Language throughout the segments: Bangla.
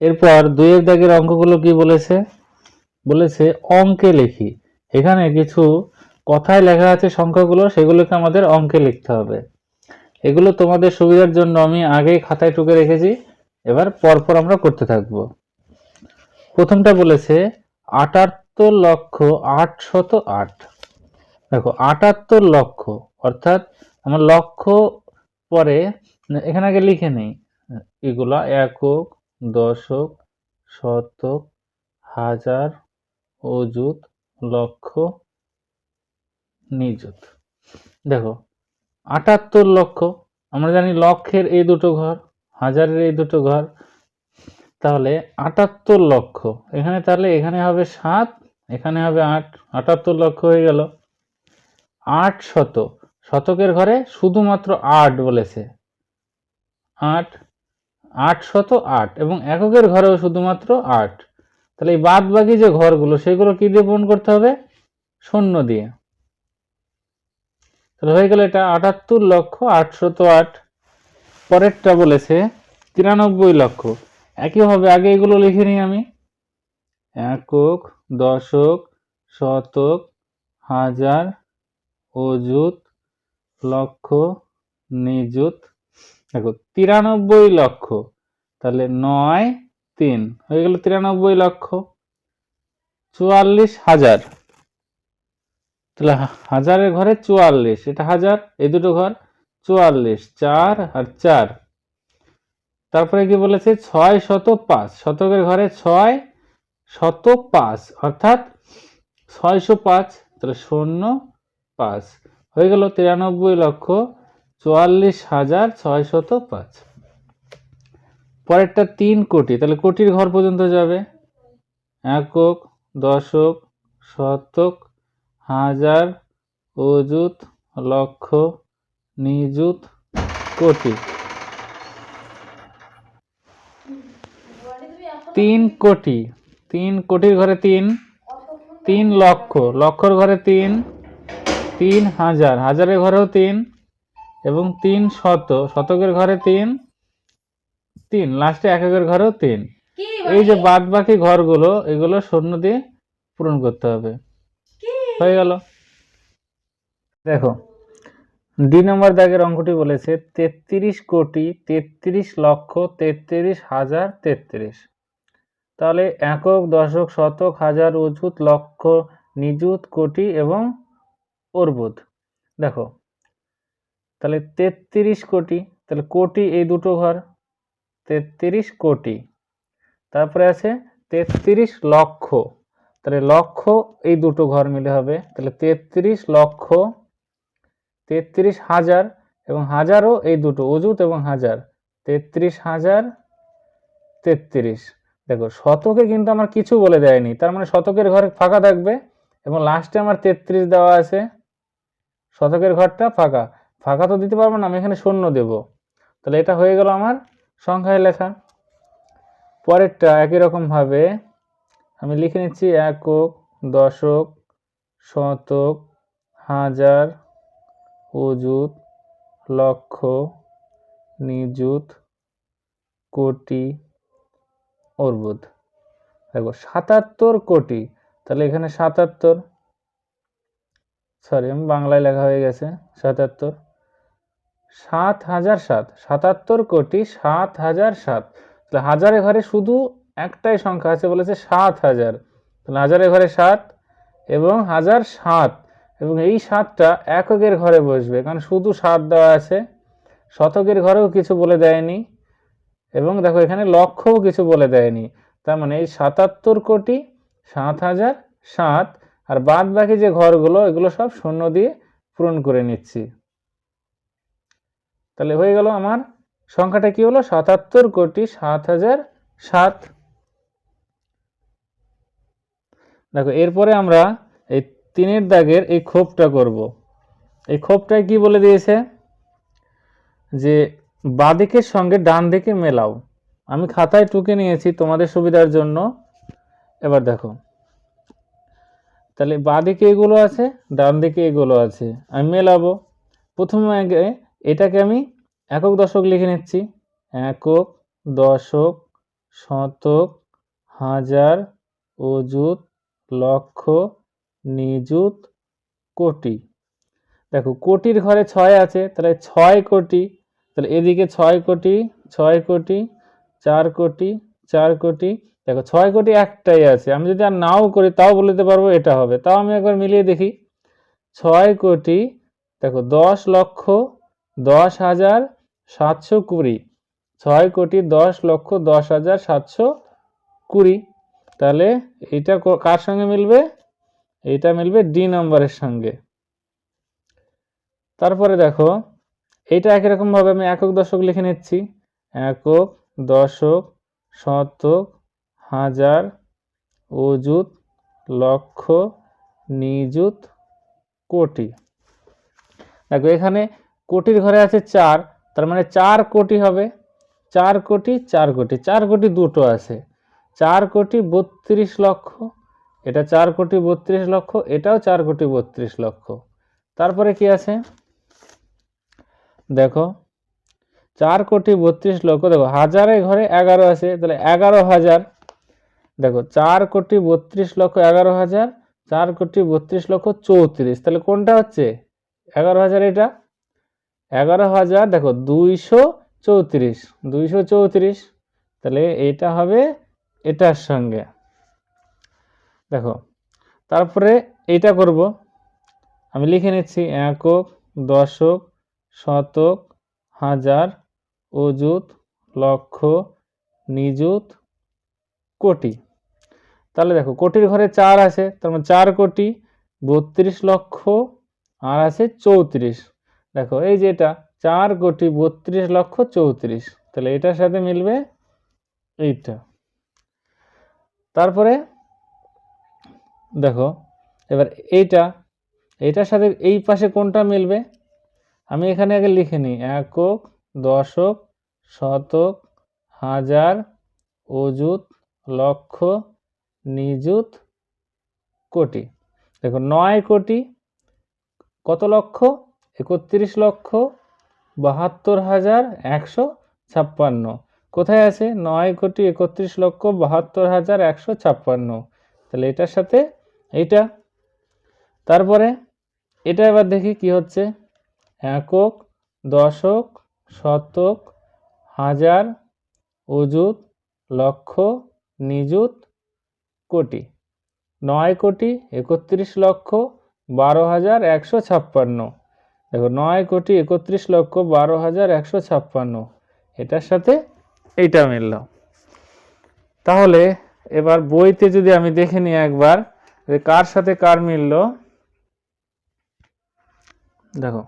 এরপর দুইয়ের দাগের অঙ্কগুলো কি বলেছে? বলেছে অঙ্কে লিখি। এখানে কিছু কথায় লেখা আছে সংখ্যাগুলো, সেগুলোকে আমাদের অঙ্কে লিখতে হবে। এগুলো তোমাদের সুবিধার জন্য আমি আগেই খাতায় টুকে রেখেছি, এবার পরপর আমরা করতে থাকব। প্রথমটা বলেছে আটাত্তর লক্ষ আটশত আট। দেখো, আটাত্তর লক্ষ, অর্থাৎ আমার লক্ষ পরে, এখানে আগে লিখে নেই। এগুলা একক দশক, শতক, হাজার, অযুত, লক্ষ, নিযুত। দেখো, আটাত্তর লক্ষ, আমরা জানি লক্ষের এই দুটো ঘর, হাজারের এই দুটো ঘর, তাহলে আটাত্তর লক্ষ, এখানে তাহলে এখানে হবে সাত, এখানে হবে আট, আটাত্তর লক্ষ হয়ে গেল। আট শত শতকের ঘরে শুধুমাত্র আট বলেছে। আট আট শত আট এবং এককের ঘরেও শুধুমাত্র আট। তাহলে এই বাদ বাকি যে ঘরগুলো, সেগুলো কি দিয়ে পূরণ করতে হবে? শূন্য দিয়ে। তাহলে হয়ে গেল এটা আটাত্তর লক্ষ আটশত আট। পরেরটা বলেছে তিরানব্বই লক্ষ। একইভাবে আগে এগুলো লিখে নিই আমি। একক, দশক, শতক, হাজার, অযুত, লক্ষ, নিযুত দেখো, তিরানব্বই লক্ষ, তাহলে নয় তিন, হয়ে গেল তিরানব্বই লক্ষ। চুয়াল্লিশ হাজার। তাহলে হাজারের ঘরে চুয়াল্লিশ, এটা হাজার, এই দুটো ঘর, চুয়াল্লিশ, চার আর চার। তারপরে কি বলেছে? ছয় শত পাঁচ, শতকের ঘরে ছয় শত পাঁচ, অর্থাৎ ছয়শো পাঁচ, তাহলে শূন্য পাঁচ, হয়ে গেল তিরানব্বই লক্ষ চুয়াল্লিশ হাজার ছয়শত পাঁচ। পরেরটা তিন কোটি, তাহলে কোটির ঘর পর্যন্ত যাবে? একক, দশক, শতক, হাজার, অযুত, লক্ষ, নিযুত কোটি। তিন কোটি, তিন কোটির ঘরে তিন তিন লক্ষ, লক্ষর ঘরে তিন তিন হাজার, হাজারের ঘরেও তিন এবং তিন শত শতকের ঘরে তিন তিন লাস্টে এককের ঘরেও তিন। এই যে বাদ বাকি ঘরগুলো এগুলো শূন্য দিয়ে পূরণ করতে হবে। হয়ে গেল। দেখো দুই নম্বর দাগের অঙ্কটি বলেছে তেত্রিশ কোটি তেত্রিশ লক্ষ তেত্রিশ হাজার তেত্রিশ। তাহলে একক দশক শতক হাজার অযুত লক্ষ নিযুত কোটি এবং অর্বুদ। দেখো তাহলে তেত্রিশ কোটি, তাহলে কোটি এই দুটো ঘর, তেত্রিশ কোটি। তারপরে আছে তেত্রিশ লক্ষ, তাহলে লক্ষ এই দুটো ঘর মিলে হবে, তাহলে তেত্রিশ লক্ষ, তেত্রিশ হাজার এবং হাজারও এই দুটো, অযুত এবং হাজার, তেত্রিশ হাজার, তেত্রিশ। দেখো, শতকে কিন্তু আমার কিছু বলে দেয়নি, তার মানে শতকের ঘরে ফাঁকা থাকবে এবং লাস্টে আমার তেত্রিশ দেওয়া আছে, শতকের ঘরটা ফাঁকা। ফাঁকা তো দিতে পারব না, আমি এখানে শূন্য দেব। তাহলে এটা হয়ে গেল আমার সংখ্যায় লেখা। পরেরটা একই রকম ভাবে আমি লিখে নিচ্ছি একক, দশক, শতক, হাজার, অযুত, লক্ষ, নিযুত, কোটি, অর্বুদ। দেখো সাতাত্তর কোটি, তাহলে এখানে সাতাত্তর সরি আমি বাংলায় লেখা হয়ে গেছে, সাতাত্তর। সাত হাজার সাত, সাতাত্তর কোটি সাত হাজার সাত। তাহলে হাজারের ঘরে শুধু একটাই সংখ্যা আছে, বলেছে সাত হাজার। তাহলে হাজারে ঘরে সাত এবং হাজার সাত, এবং এই সাতটা এককের ঘরে বসবে, কারণ শুধু সাত দেওয়া আছে। শতকের ঘরেও কিছু বলে দেয়নি, এবং দেখো এখানে লক্ষও কিছু বলে দেয়নি। তার মানে এই সাতাত্তর কোটি সাত হাজার সাত, আর বাদ বাকি যে ঘরগুলো, এগুলো সব শূন্য দিয়ে পূরণ করে নিচ্ছি। তাহলে হয়ে গেল আমার সংখ্যাটা কি হলো? সাতাত্তর কোটি সাত হাজার সাত। দেখো, এরপরে আমরা এই তিনের দাগের এই খোপটা করব। এই খোপটায় কি বলে দিয়েছে? যে বাঁদিকের সঙ্গে ডান দিকে মেলাও। আমি খাতায় টুকে নিয়েছি তোমাদের সুবিধার জন্য। এবার দেখো। তাহলে বাঁদিকে এগুলো আছে, ডান দিকে এগুলো আছে। আমি মেলাবো। প্রথমে আগে এটাকে আমি একক দশক লিখে নিচ্ছি। একক দশক শতক হাজার অযুত লক্ষ নিযুত কোটি। দেখো, কোটির ঘরে ছয় আছে, তাহলে ছয় কোটি, তাহলে এদিকে ছয় কোটি ছয় কোটি, চার কোটি চার কোটি, দেখো ছয় কোটি একটাই আছে। আমি যদি আর নাও করি, তাও বলতে পারব এটা হবে। তাও আমি একবার মিলিয়ে দেখি। ছয় কোটি, দেখো দশ লক্ষ দশ হাজার সাতশো কুড়ি। ছয় কোটি দশ লক্ষ দশ হাজার সাতশো কুড়ি। তাহলে এইটা ক- কার সঙ্গে মিলবে? এইটা মিলবে ডি নম্বরের সঙ্গে। তারপরে দেখো, এইটা একই রকম ভাবে আমি একক দশক লিখে নিচ্ছি। একক দশক শতক হাজার অযুত লক্ষ নিযুত কোটি। দেখো এখানে কোটির ঘরে আছে চার, তার মানে চার কোটি হবে। চার কোটি চার কোটি চার কোটি দুটো আছে। চার কোটি বত্রিশ লক্ষ, এটা চার কোটি বত্রিশ লক্ষ, এটাও চার কোটি বত্রিশ লক্ষ। তারপরে কি আছে? দেখো, চার কোটি বত্রিশ লক্ষ, দেখো হাজারের ঘরে এগারো আছে, তাহলে এগারো হাজার, দেখো, চার কোটি বত্রিশ লক্ষ এগারো হাজার, চার কোটি বত্রিশ লক্ষ চৌত্রিশ, তাহলে কোনটা হচ্ছে? এগারো হাজার এটা? এগারো হাজার, দেখো, দুইশো চৌত্রিশ দুইশো চৌত্রিশ, তাহলে এইটা হবে এটার সঙ্গে। দেখো, তারপরে এইটা করব। আমি লিখে নিচ্ছি একক, দশক, শতক, হাজার, অযুত, লক্ষ, নিযুত, কোটি। তাহলে দেখো, কোটির ঘরে চার আছে, তার মানে চার কোটি, বত্রিশ লক্ষ, আর আছে চৌত্রিশ। দেখো, এই যে এটা, চার কোটি বত্রিশ লক্ষ চৌত্রিশ। তাহলে এটার সাথে মিলবে এইটা। তারপরে দেখো, এবার এইটা, এইটার সাথে এই পাশে কোনটা মিলবে? আমি এখানে আগে লিখে নিই, একক, দশক, শতক, হাজার, অযুত, লক্ষ, নিযুত, কোটি। দেখো, নয় কোটি, কত লক্ষ? একত্রিশ লক্ষ বাহাত্তর হাজার একশো ছাপ্পান্ন। কোথায় আছে? নয় কোটি একত্রিশ লক্ষ বাহাত্তর হাজার একশো ছাপ্পান্ন। তাহলে এটার সাথে এইটা। তারপরে এটা এবার দেখি কি হচ্ছে। একক, দশক, শতক, হাজার, অযুত, লক্ষ, নিযুত, কোটি। নয় কোটি একত্রিশ লক্ষ বারো হাজার একশো ছাপ্পান্ন। দেখো, নয় কোটি একত্রিশ লক্ষ বারো হাজার একশো ছাপ্পান্ন। এটার সাথে এইটা মিলল। তাহলে এবার বইতে যদি আমি দেখে নিই একবার, যে কার সাথে কার মিলল। দেখো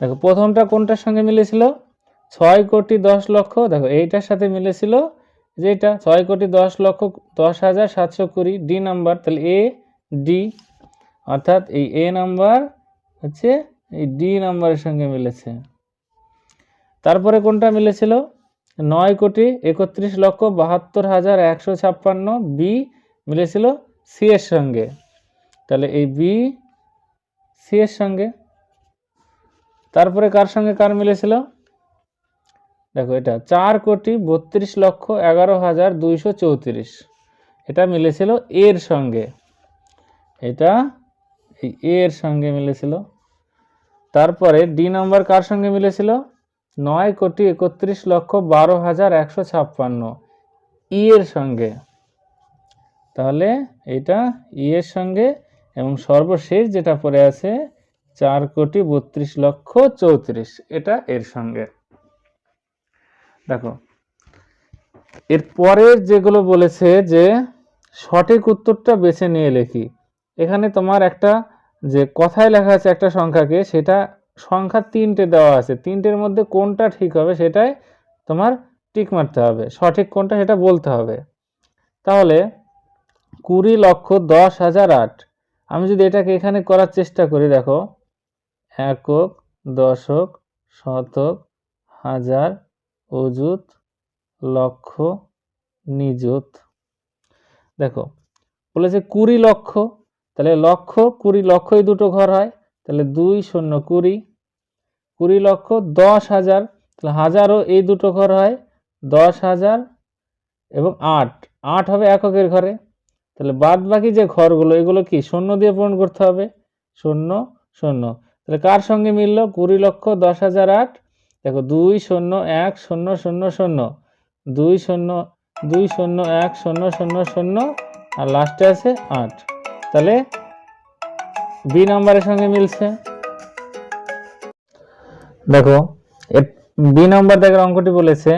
দেখো, প্রথমটা কোনটার সঙ্গে মিলেছিল? ছয় কোটি দশ লক্ষ, দেখো, এইটার সাথে মিলেছিল যেটা ছয় কোটি দশ লক্ষ দশ হাজার সাতশো কুড়ি, ডি নাম্বার, তাহলে এ, ডি, অর্থাৎ এই এ নাম্বার হচ্ছে এই ডি নাম্বারের সঙ্গে মিলেছে। তারপরে কোনটা মিলেছিল? নয় কোটি একত্রিশ লক্ষ বাহাত্তর হাজার একশো ছাপ্পান্ন বি মিলেছিল সি এর সঙ্গে। তাহলে এই বি সি এর সঙ্গে। তারপরে কার সঙ্গে কার মিলেছিল? দেখো এটা, চার কোটি বত্রিশ লক্ষ এগারো হাজার দুইশো চৌত্রিশ। এটা মিলেছিল এর সঙ্গে। এটা এই এর সঙ্গে মিলেছিল। তারপরে ডি নাম্বার কার সঙ্গে মিলেছিল? নয় কোটি একত্রিশ লক্ষ বারো হাজার একশো ছাপ্পান্ন। ই এর সঙ্গে। তাহলে এটা ই এর সঙ্গে এবং সর্বশেষ যেটা পড়ে আছে, চার কোটি বত্রিশ লক্ষ চৌত্রিশ। এটা এর সঙ্গে। দেখো, এর পরের যেগুলো বলেছে যে সঠিক উত্তরটা বেছে নিয়ে লেখি। এখানে তোমার একটা যে কথায় লেখা আছে একটা সংখ্যাকে, সেটা সংখ্যা তিনটে দেওয়া আছে। তিনটের মধ্যে কোনটা ঠিক হবে সেটাই তোমার টিক মারতে হবে। সঠিক কোনটা সেটা বলতে হবে। তাহলে কুড়ি লক্ষ দশ হাজার আট। আমি যদি এটাকে এখানে করার চেষ্টা করি, দেখো, একক, দশক, শতক, হাজার, অযুত, লক্ষ, নিযুত। দেখো, বলেছে কুড়ি লক্ষ তাহলে লক্ষ, কুড়ি লক্ষই দুটো ঘর হয়, তাহলে দুই শূন্য কুড়ি। কুড়ি লক্ষ, দশ হাজার, তাহলে হাজারও এই দুটো ঘর হয়, দশ হাজার এবং আট। আট হবে এককের ঘরে। তাহলে বাদ বাকি যে ঘরগুলো, এগুলো কি? শূন্য দিয়ে পূরণ করতে হবে। শূন্য শূন্য। তাহলে কার সঙ্গে মিললো? কুড়ি লক্ষ, দশ হাজার, আট। দেখো, দুই শূন্য, এক শূন্য শূন্য শূন্য। দুই শূন্য দুই শূন্য, এক শূন্য শূন্য শূন্য। আর লাস্টে আছে আট। তাহলে বি নাম্বারের সঙ্গে মিলছে। দেখো বি নাম্বার দেখার অঙ্কটি বলেছে,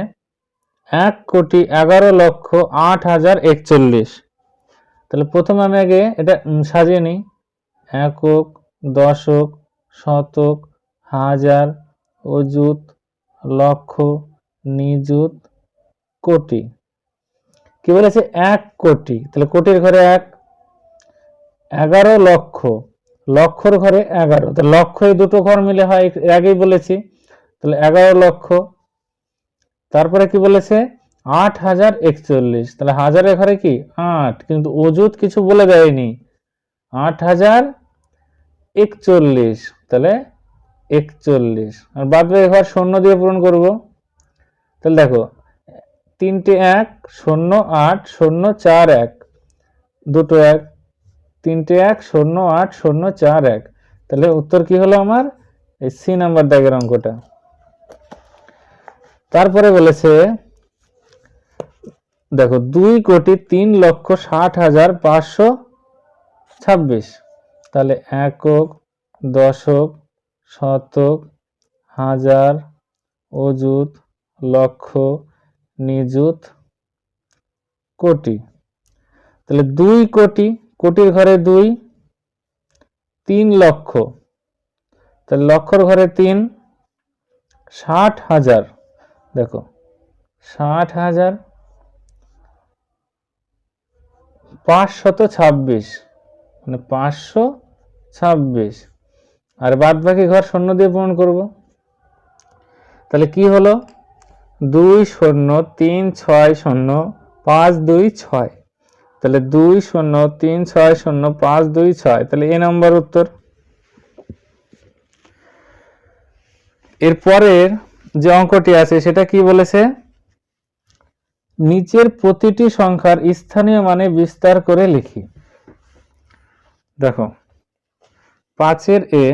এক কোটি এগারো লক্ষ আট হাজার একচল্লিশ। তাহলে প্রথমে আমি আগে এটা সাজিয়ে নিই। একক, দশক, শতক, হাজার, অযুত, লক্ষ, নিযুত, কোটি। কি বলেছে? এক কোটি। তাহলে কোটির ঘরে এক এগারো লক্ষ। লক্ষর ঘরে এগারো। তো লক্ষ এই দুটো ঘর মিলে হয় আগেই বলেছি। তাহলে এগারো লক্ষ। তারপরে কি বলেছে? আট হাজার একচল্লিশ। তাহলে হাজারের ঘরে কি? আট। কিন্তু অযুত কিছু বলে দেয়নি। আট হাজার একচল্লিশ। তাহলে একচল্লিশ। আর বাদ ঘর শূন্য দিয়ে পূরণ করব। তাহলে দেখো, তিনটে এক, শূন্য আট, শূন্য চার এক। দুটো এক। তিনটে এক, শূন্য আট, শূন্য চার এক। তাহলে উত্তর কি হলো আমার? এই সি নাম্বার দাগের অঙ্কটা। তারপরে বলেছে, দেখো, দুই কোটি তিন লক্ষ ষাট হাজার পাঁচশো ছাব্বিশ। তাহলে একক, দশক, শতক, হাজার, অযুত, লক্ষ, নিযুত কোটি। তাহলে দুই কোটি কোটির ঘরে দুই, তিন লক্ষ। তাহলে লক্ষর ঘরে তিন, ষাট হাজার। দেখো, ষাট হাজার, পাঁচশত ছাব্বিশ। মানে পাঁচশো ছাব্বিশ। আর বাদ বাকি ঘর শূন্য দিয়ে পূরণ করব। তাহলে কি হলো? দুই শূন্য, তিন ছয় শূন্য, পাঁচ দুই ছয়। তাহলে দুই শূন্য, তিন ছয় শূন্য, পাঁচ দুই ছয়। তাহলে এ নম্বর উত্তর। এরপরের যে অঙ্কটি আছে, সেটা কি বলেছে? নিচের প্রতিটি সংখ্যার স্থানীয় মানে বিস্তার করে লিখি। দেখো, পাঁচের এ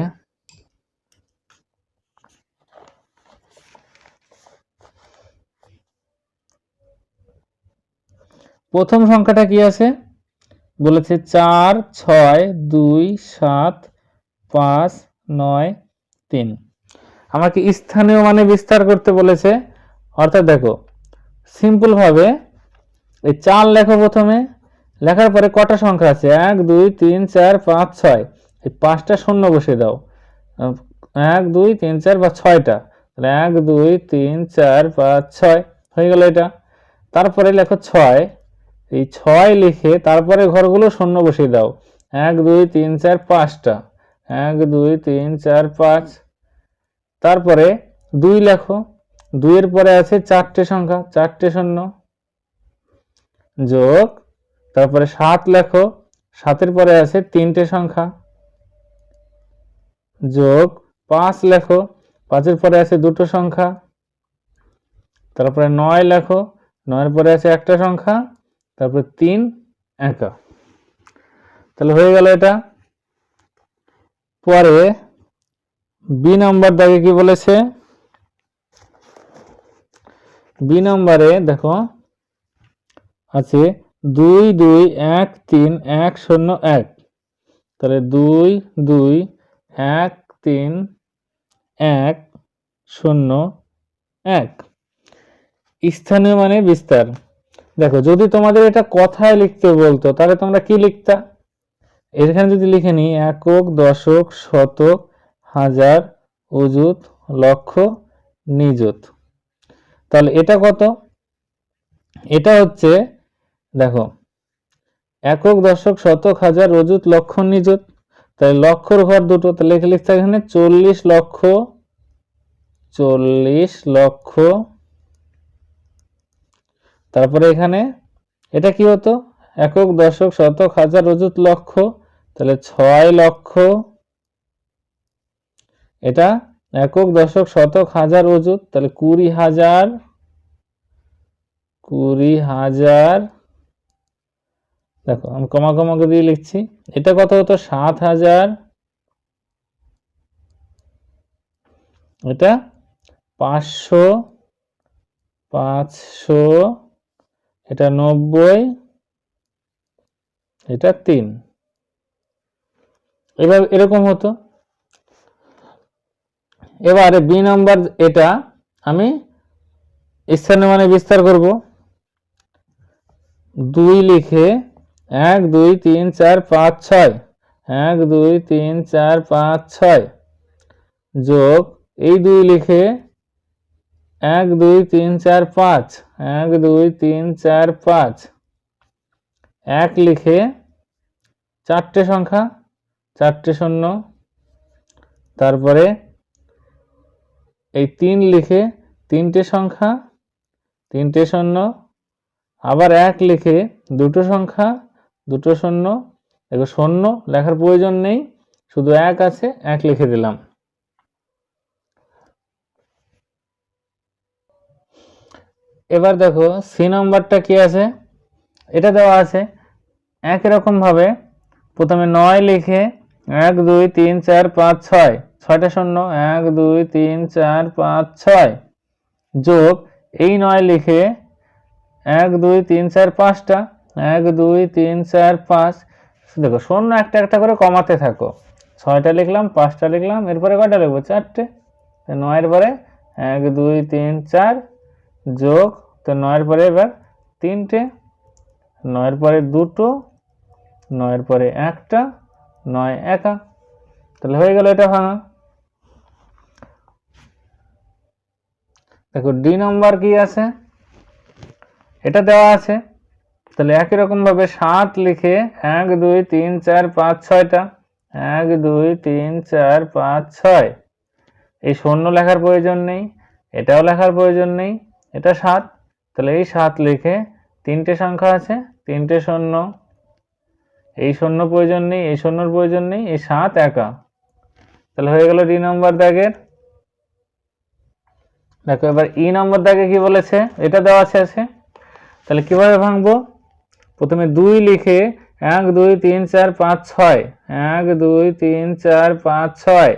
প্রথম সংখ্যাটা কি আছে? বলেছে চার, ছয়, দুই, সাত, পাঁচ, নয়, তিন। আমাকে স্থানীয় মানে বিস্তার করতে বলেছে। অর্থাৎ দেখো সিম্পল ভাবে এই চার লেখো প্রথমে। লেখার পরে কটা সংখ্যা আছে? এক, দুই, তিন, চার, পাঁচ, ছয়। এই পাঁচটা শূন্য বসে দাও। এক, দুই, তিন, চার বা ছয়টা। এক, দুই, তিন, চার, পাঁচ, ছয়। হয়ে গেল এটা। তারপরে লেখো ছয়। এই ছয় লিখে তারপরে ঘরগুলো শূন্য বসিয়ে দাও। এক, দুই, তিন, চার, পাঁচটা। এক, দুই, তিন, চার, পাঁচ। তারপরে দুই লেখো। দুইয়ের পরে আছে চারটে সংখ্যা, চারটে শূন্য। যোগ, তারপরে সাত লেখো। সাতের পরে আছে তিনটে সংখ্যা। যোগ, পাঁচ লেখো। পাঁচের পরে আছে দুটো সংখ্যা। তারপরে নয় লেখো। নয়ের পরে আছে একটা সংখ্যা। তারপরে তিন, একা। তাহলে হয়ে গেল এটা। পরে বি নম্বর দাগে কি বলেছে? বি নম্বরে দেখো, আছে দুই দুই, এক, তিন, এক, শূন্য, এক। তাহলে দুই দুই, এক, তিন, এক, শূন্য, এক। স্থানীয় মানে বিস্তার। দেখো, যদি তোমাদের এটা কথায় লিখতে বলতো, তাহলে তোমরা কি লিখতা? এখানে যদি লিখে নিই, একক, দশক, শতক, হাজার, অযুত, লক্ষ, নিযুত। তাহলে এটা কত? এটা হচ্ছে, দেখো, একক, দশক, শতক, হাজার, অযুত, লক্ষ, নিযুত। তাহলে লক্ষর ঘর দুটো, তাহলে লিখে লিখতে এখানে চল্লিশ লক্ষ চল্লিশ লক্ষ তারপরে এখানে এটা কি হতো? একক, দশক, শতক, হাজার, অযুত, লক্ষ। তাহলে ছয় লক্ষ। এটা একক, দশক, শতক, হাজার, অযুত। তাহলে কুড়ি হাজার কুড়ি হাজার। দেখো, আমি কমা কমাকে দিয়ে লিখছি। এটা কত হতো? সাত হাজার। এটা পাঁচশো পাঁচশো। এটা নব্বই, এটা তিন। এবার এরকম হতো। এবারে বি নাম্বার এটা আমি স্থানীয় মানে বিস্তার করব। দুই লিখে এক, দুই, তিন, চার, পাঁচ, ছয়। এক, দুই, তিন, চার, পাঁচ, ছয় যোগ এই দুই লিখে এক, দুই, তিন, চার, পাঁচ। এক, দুই, তিন, চার, পাঁচ। এক লিখে চারটে সংখ্যা, চারটে শূন্য। তারপরে এই তিন লিখে তিনটে সংখ্যা, তিনটে শূন্য। আবার এক লিখে দুটো সংখ্যা, দুটো শূন্য। দেখো শূন্য লেখার প্রয়োজন নেই, শুধু এক আছে, এক লিখে দিলাম। এবার দেখো সি নম্বরটা কি আছে? এটা দেওয়া আছে একই রকম ভাবে প্রথমে নয় লিখে এক, দুই, তিন, চার, পাঁচ, ছয়। ছয়টা শূন্য। এক, দুই, তিন, চার, পাঁচ, ছয়। যোগ এই নয় লিখে এক, দুই, তিন, চার, পাঁচটা। এক, দুই, তিন, চার, পাঁচ। দেখো শূন্য একটা একটা করে কমাতে থাকো। ছয়টা লিখলাম, পাঁচটা লিখলাম, এরপরে কটা লিখব? চারটে। নয়ের পরে এক, দুই, তিন, চার যোগ, তো নয়ের পরে এবার তিনটে, নয়ের পরে দুটো, নয়ের পরে একটা, নয় একা। তাহলে হয়ে গেল এটা ভাঙা। দেখো, ডি নাম্বার কি আছে? এটা দেওয়া আছে। তাহলে একই রকম ভাবে সাত লিখে এক, দুই, তিন, চার, পাঁচ, ছয়টা। এক, দুই, তিন, চার, পাঁচ, ছয়। এই শূন্য লেখার প্রয়োজন নেই, এটাও লেখার প্রয়োজন নেই। এটা সাত। তাহলে এই সাত লিখে তিনটে সংখ্যা আছে। তিনটে শূন্য। এই শূন্য প্রয়োজন নেই, এই শূন্যর প্রয়োজন নেই, এই সাত একা। তাহলে হয়ে গেল ডি নম্বর দাগের। দেখো, এবার ই নম্বর দাগে কি বলেছে? এটা দেওয়া আছে আছে। তাহলে কীভাবে ভাঙবো? প্রথমে দুই লিখে এক, দুই, তিন, চার, পাঁচ, ছয়। এক, দুই, তিন, চার, পাঁচ, ছয়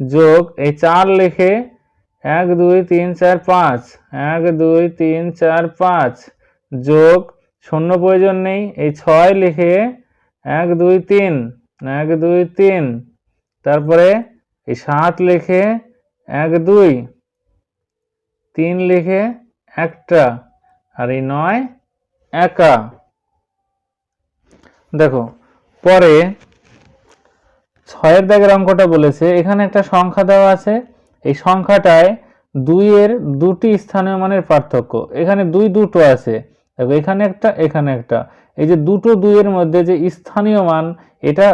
যোগ এই চার লিখে এক, দুই, তিন, চার, পাঁচ। এক, দুই, তিন, চার, পাঁচ। যোগ, শূন্য প্রয়োজন নেই। এই ছয় লিখে এক, দুই, তিন। এক, দুই, তিন। তারপরে এই সাত লিখে এক, দুই। তিন লিখে একটা। আর এই নয় একা। দেখো, পরে ছয়ের দাগের অঙ্কটা বলেছে? এখানে একটা সংখ্যা দেওয়া আছে। এই সংখ্যাটায় দুইয়ের দুটি স্থানীয় মানের পার্থক্য। এখানে দুই দুটো আছে। দেখো, এখানে একটা এখানে একটা। এই যে দুটো দুইয়ের মধ্যে যে স্থানীয় মান, এটা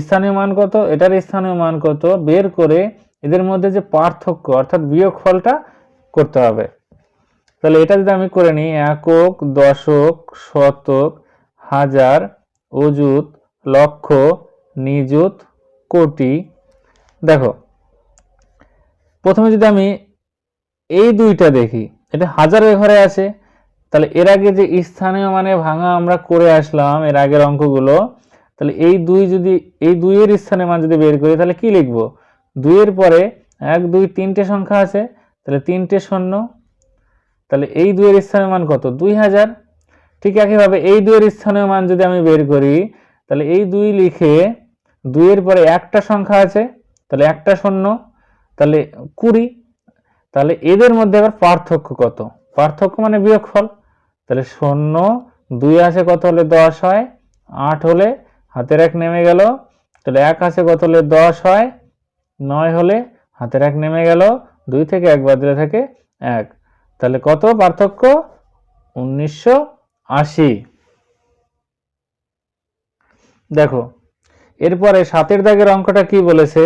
স্থানীয় মান কত? এটার স্থানীয় মান কত? বের করে এদের মধ্যে যে পার্থক্য, অর্থাৎ বিয়োগফলটা করতে হবে। তাহলে এটা যদি আমি করে নিই, একক, দশক, শতক, হাজার, অযুত, লক্ষ, নিযুত, কোটি। দেখো প্রথমে যদি আমি এই দুইটা দেখি, এটা হাজারের ঘরে আছে, তাহলে এর আগে যে স্থানীয় মানে ভাঙা আমরা করে আসলাম, এর আগের অঙ্কগুলো, তাহলে এই দুই যদি, এই দুইয়ের স্থানে মান যদি বের করি, তাহলে কি লিখব? দুইয়ের পরে এক, দুই, তিনটে সংখ্যা আছে, তাহলে তিনটে শূন্য, তাহলে এই দুইয়ের স্থানীয় মান কত? দুই হাজার। ঠিক একইভাবে এই দুইয়ের স্থানীয় মান যদি আমি বের করি, তাহলে এই দুই লিখে দুইয়ের পরে একটা সংখ্যা আছে, তাহলে একটা শূন্য তাহলে কুড়ি, তাহলে এদের মধ্যে আবার পার্থক্য কত? পার্থক্য মানে বিয়োগফল। তাহলে শূন্য, দুই আছে কত হলে দশ হয়? আট হলে হাতের এক নেমে গেল। তাহলে এক আছে কত হলে দশ হয়? নয় হলে হাতের এক নেমে গেল। দুই থেকে এক বাদলে থাকে এক। তাহলে কত পার্থক্য? উনিশশো আশি। দেখো, এরপরে সাতের দাগের অঙ্কটা কি বলেছে?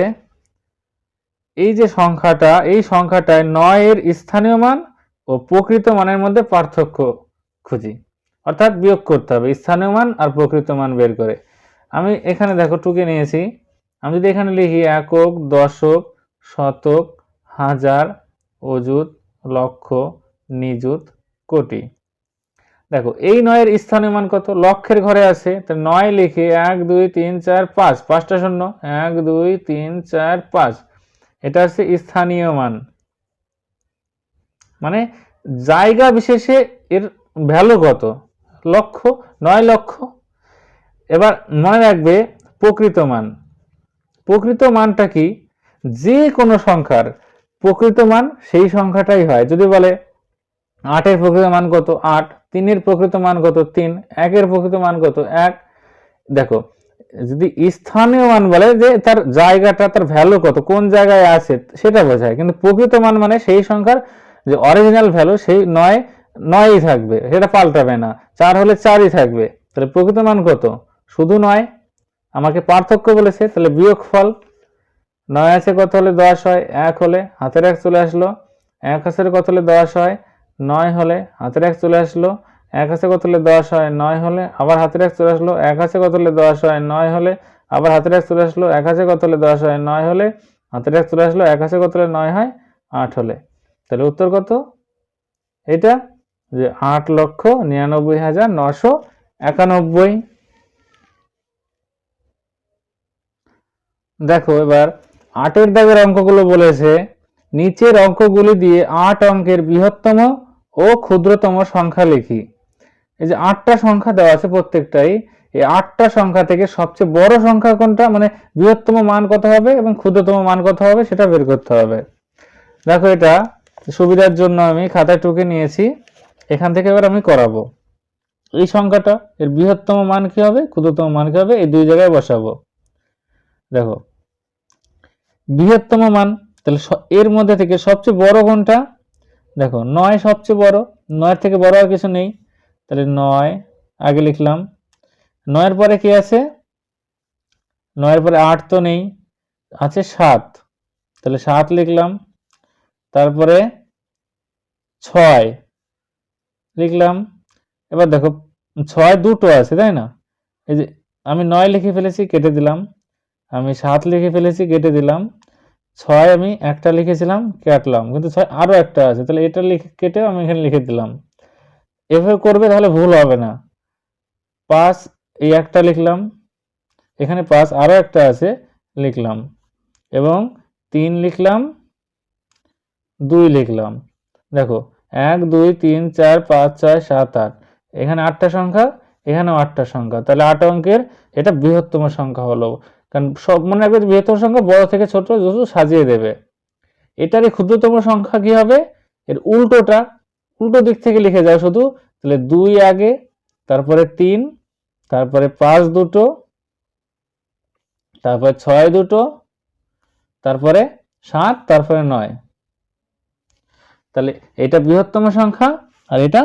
এই যে সংখ্যাটা, এই সংখ্যাটায় নয়ের স্থানীয় মান ও প্রকৃত মানের মধ্যে পার্থক্য খুঁজি। অর্থাৎ বিয়োগ করতে হবে, স্থানীয় মান আর প্রকৃত মান বের করে। আমি এখানে দেখো টুকে নিয়েছি। আমি যদি এখানে লিখি একক, দশক, শতক, হাজার, অযুত, লক্ষ, নিযুত, কোটি। দেখো, এই নয়ের স্থানীয় মান কত? লক্ষের ঘরে আছে। তো নয় লিখে এক, দুই, তিন, চার, পাঁচ। পাঁচটা শূন্য। এক, দুই, তিন, চার, পাঁচ। এটা হচ্ছে স্থানীয় মান। মানে জায়গা বিশেষে এর ভ্যালু কত? লক্ষ, নয় লক্ষ। এবার মনে রাখবে প্রকৃত মান। প্রকৃত মানটা কি? যে কোনো সংখ্যার প্রকৃত মান সেই সংখ্যাটাই হয়। যদি বলে আটের প্রকৃত মান কত? আট। তিনের প্রকৃত মান কত? তিন। একের প্রকৃত মান কত? এক। দেখো যদি স্থানীয় মান বলে যে তার জায়গাটা, তার ভ্যালু কত, কোন জায়গায় আছে, সেটা বোঝায়। কিন্তু প্রকৃত মান মানে সেই সংখ্যার যে অরিজিনাল ভ্যালু সেই নয়, নয়ই থাকবে, সেটা পাল্টাবে না। চার হলে চারই থাকবে। তাহলে প্রকৃত মান কত? শুধু নয়। আমাকে পার্থক্য বলেছে, তাহলে বিয়োগ ফল নয় আছে কত হলে দশ হয়? এক হলে হাতের এক চলে আসলো। এক হাতের কত হলে দশ হয়? নয় হলে হাতের এক চলে আসলো। এক হাতে কত হলে দশ হয় নয় হলে আবার হাতের এক চলে আসলো, এক হাতে কত হলে দশ হয় নয় হলে আবার হাতের এক চলে আসলো, এক হাতে কত হলে দশ হয় নয় হলে হাতের এক চলে আসলো, এক হাতে কত হলে নয় হয় আট হলে। তাহলে উত্তর কত? এটা যে আট লক্ষ নিরানব্বই হাজার নশো একানব্বই। দেখো এবার আটের দাগের অঙ্কগুলো বলেছে, নিচের অঙ্কগুলি দিয়ে আট অঙ্কের বৃহত্তম ও ক্ষুদ্রতম সংখ্যা লিখি। এই যে আটটা সংখ্যা দেওয়া আছে প্রত্যেকটাই, এই আটটা সংখ্যা থেকে সবচেয়ে বড় সংখ্যা কোনটা? মানে বৃহত্তম মান কত হবে এবং ক্ষুদ্রতম মান কত হবে সেটা বের করতে হবে। দেখো এটা, সুবিধার জন্য আমি খাতায় টুকে নিয়েছি, এখান থেকে এবার আমি করাবো। এই সংখ্যাটা, এর বৃহত্তম মান কি হবে, ক্ষুদ্রতম মান কি হবে, এই দুই জায়গায় বসাবো। দেখো, বৃহত্তম মান, তাহলে এর মধ্যে থেকে সবচেয়ে বড় কোনটা? দেখো, নয় সবচেয়ে বড়, নয়ের থেকে বড় আর কিছু নেই। তাহলে নয়। আগে লিখলাম। নয়ের পরে কি আছে? নয়ের পরে আট তো নেই। আছে সাত। তাহলে সাত লিখলাম। তারপরে ছয় লিখলাম। এবার দেখো, ছয় দুটো আছে, তাই না? এই যে আমি নয় লিখে ফেলেছি, কেটে দিলাম। আমি সাত লিখে ফেলেছি, কেটে দিলাম। ছয় আমি একটা লিখেছিলাম, কাটলাম। কিন্তু ছয় আরও একটা আছে। তাহলে এটা লিখে কেটেও আমি এখানে লিখে দিলাম। এভাবে করবে তাহলে ভুল হবে না। পাঁচ এই একটা লিখলাম, এখানে পাঁচ আরও একটা আছে, লিখলাম। এবং তিন লিখলাম, দুই লিখলাম। দেখো, এক, দুই, তিন, চার, পাঁচ, ছয়, সাত, আট। এখানে আটটা সংখ্যা, এখানেও আটটা সংখ্যা। তাহলে আট অঙ্কের এটা বৃহত্তম সংখ্যা হলো। কারণ সব মনে রাখবে বৃহত্তম সংখ্যা বড় থেকে ছোট, যত সাজিয়ে দেবে। এটারই ক্ষুদ্রতম সংখ্যা কি হবে? এর উল্টোটা উল্টো দিক থেকে লিখে যাও শুধু। তাহলে দুই আগে, তারপরে তিন, তারপরে পাঁচ দুটো, তারপরে ছয় দুটো, তারপরে সাত, তারপরে নয়। তাহলে এটা বৃহত্তম সংখ্যা আর এটা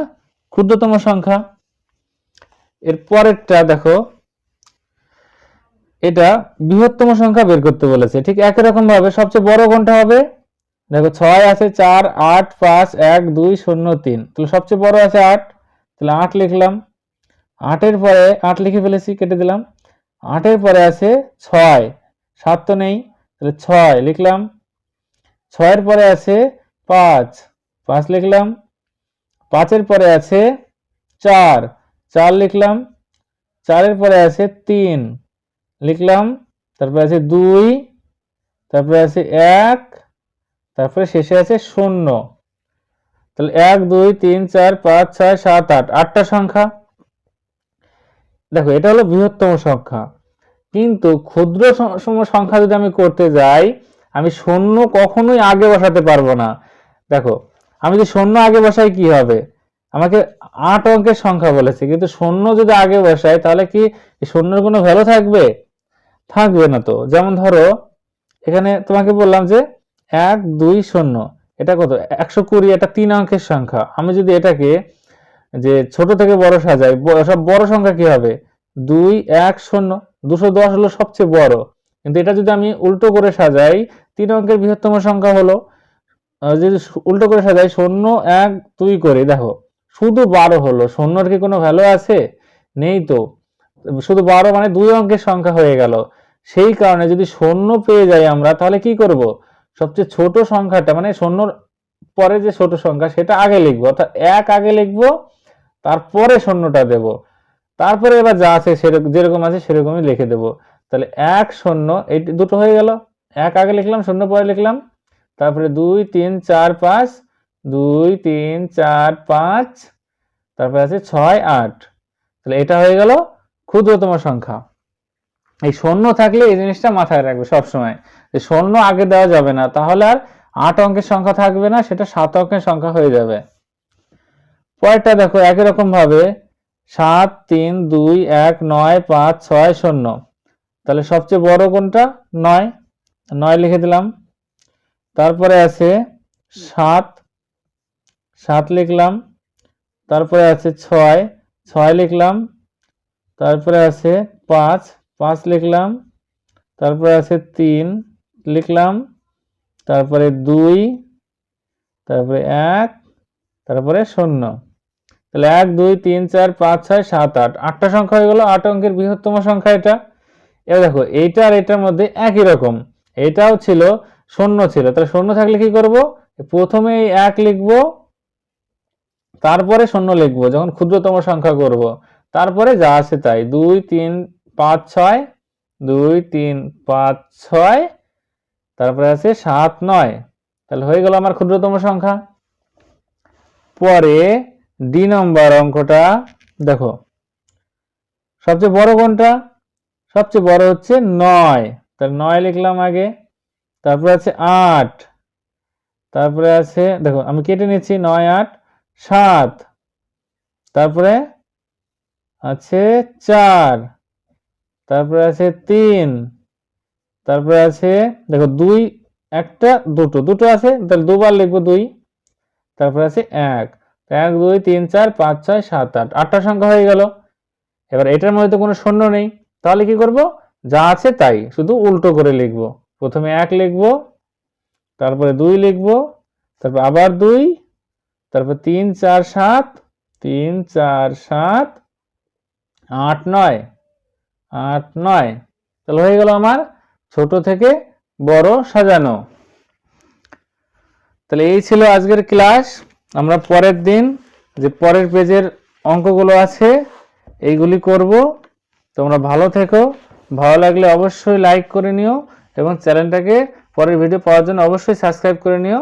ক্ষুদ্রতম সংখ্যা। এর পরেরটা দেখো, এটা বৃহত্তম সংখ্যা বের করতে বলেছে। ঠিক একই রকম ভাবে সবচেয়ে বড় কোনটা হবে? দেখো ছয় আছে চার, আট, পাঁচ, এক, দুই, শূন্য, তিন। তাহলে সবচেয়ে বড় আছে আট। তাহলে আট লিখলাম। আটের পরে আট লিখে ফেলেছি, কেটে দিলাম। আটের পরে আছে ছয়। সাত তো নেই। তাহলে ছয় লিখলাম। ছয়ের পরে আছে পাঁচ। পাঁচ লিখলাম। পাঁচের পরে আছে চার। চার লিখলাম। চারের পরে আছে তিন। লিখলাম। তারপরে আছে দুই। তারপরে আছে এক। তারপরে শেষে আছে শূন্য। তাহলে এক, দুই, তিন, চার, পাঁচ, ছয়, সাত, আট। আটটা সংখ্যা। দেখো, এটা হলো বৃহত্তম সংখ্যা। কিন্তু ক্ষুদ্র সংখ্যা যদি আমি করতে যাই, আমি শূন্য কখনোই আগে বসাতে পারব না। দেখো, আমি যদি শূন্য আগে বসাই কি হবে? আমাকে আট অঙ্কের সংখ্যা বলেছে। কিন্তু শূন্য যদি আগে বসাই, তাহলে কি শূন্যের কোনো ভ্যালু থাকবে? থাকবে না তো। যেমন ধরো, এখানে তোমাকে বললাম যে এক, দুই, শূন্য। এটা কত? একশো কুড়ি, এটা তিন অঙ্কের সংখ্যা। আমি যদি এটাকে যে ছোট থেকে বড় সাজাই সব বড় সংখ্যা কি হবে? দুই, এক, শূন্য। দুশো দশ হলো সবচেয়ে বড়। কিন্তু এটা যদি আমি উল্টো করে সাজাই, তিন অঙ্কের বৃহত্তম সংখ্যা হলো যদি উল্টো করে সাজাই, শূন্য, এক, দুই করে, দেখো। শুধু বারো হলো। শূন্যর কি কোনো ভ্যালু আছে? নেই তো। শুধু বারো মানে দুই অঙ্কের সংখ্যা হয়ে গেল। সেই কারণে যদি শূন্য পেয়ে যাই আমরা, তাহলে কি করব? সবচেয়ে ছোট সংখ্যাটা মানে শূন্যর পরে যে ছোট সংখ্যা, সেটা আগে লিখব। অর্থাৎ এক আগে লিখব, তারপরে শূন্যটা দেব। তারপরে এবার যা আছে সেরকম যেরকম আছে সেরকমই লিখে দেব। তাহলে এক শূন্য এই দুটো হয়ে গেল। এক আগে লিখলাম শূন্য পরে লিখলাম। তারপরে দুই, তিন, চার, পাঁচ। দুই, তিন, চার, পাঁচ। তারপরে আছে ছয়, আট। তাহলে এটা হয়ে গেল ক্ষুদ্রতম সংখ্যা। এই শূন্য থাকলে এই জিনিসটা মাথায় রাখবে সবসময়। যে শূন্য আগে দেওয়া যাবে না, তাহলে আর আট অঙ্কের সংখ্যা থাকবে না, সেটা সাত অঙ্কের সংখ্যা হয়ে যাবে। পরেরটা দেখো, একই রকম ভাবে সাত, তিন, দুই, এক, নয়, পাঁচ, ছয়, শূন্য। তাহলে সবচেয়ে বড় কোনটা? নয়। নয় লিখে দিলাম। তারপরে আছে সাত। সাত লিখলাম। তারপরে আছে ছয়। ছয় লিখলাম। তারপরে আছে পাঁচ। পাঁচ লিখলাম। তারপরে আছে তিন। লিখলাম, তারপরে দুই, তারপরে এক, তারপরে শূন্য। তাহলে এক, দুই, তিন, চার, পাঁচ, ছয়, সাত, আট। আটটা সংখ্যা হয়ে গেল, আট অঙ্কের বৃহত্তম সংখ্যা এটা। এবার দেখো, এইটা আর এটার মধ্যে একই রকম। এটাও ছিল, শূন্য ছিল। তাহলে শূন্য থাকলে কি করব? প্রথমে এই এক লিখব, তারপরে শূন্য লিখব, যখন ক্ষুদ্রতম সংখ্যা করব। তারপরে যা আছে তাই, দুই, তিন, পাঁচ, ছয়, দুই, তিন, পাঁচ, ছয় তারপরে আছে সাত নয়। তাহলে হয়ে গেল আমার ক্ষুদ্রতম সংখ্যা। পরে ডি নম্বর অঙ্কটা দেখো। সবচেয়ে বড় কোনটা? সবচেয়ে বড় হচ্ছে নয়। তাহলে নয় লিখলাম আগে। তারপরে আছে আট। তারপরে আছে, দেখো, আমি কেটে নিচ্ছি নয়, আট, সাত। তারপরে আছে চার। তারপরে আছে তিন। তারপরে আছে, দেখো দুই, একটা, দুটো দুটো আছে, তাহলে দুবার লিখব দুই। তারপরে আছে এক এক, দুই, তিন, চার, পাঁচ, ছয়, সাত, আট, আটটা সংখ্যা হয়ে গেল। এবার এটার মধ্যে তো কোনো শূন্য নেই। তাহলে কি করব? যা আছে তাই, শুধু উল্টো করে লিখব। প্রথমে এক লিখব, তারপরে দুই লিখব, তারপর আবার দুই, তারপর তিন, চার, সাত, তিন, চার, সাত, আট, নয় আট, নয়, তাহলে হয়ে গেল আমার ছোট থেকে বড় সাজানো। তাহলে এই ছিল আজকের ক্লাস। আমরা পরের দিন যে পরের পেজের অঙ্কগুলো আছে, এইগুলি করব। তোমরা ভালো থেকো। ভালো লাগলে অবশ্যই লাইক করে নিও এবং চ্যানেলটাকে পরের ভিডিও পাওয়ার জন্য অবশ্যই সাবস্ক্রাইব করে নিও।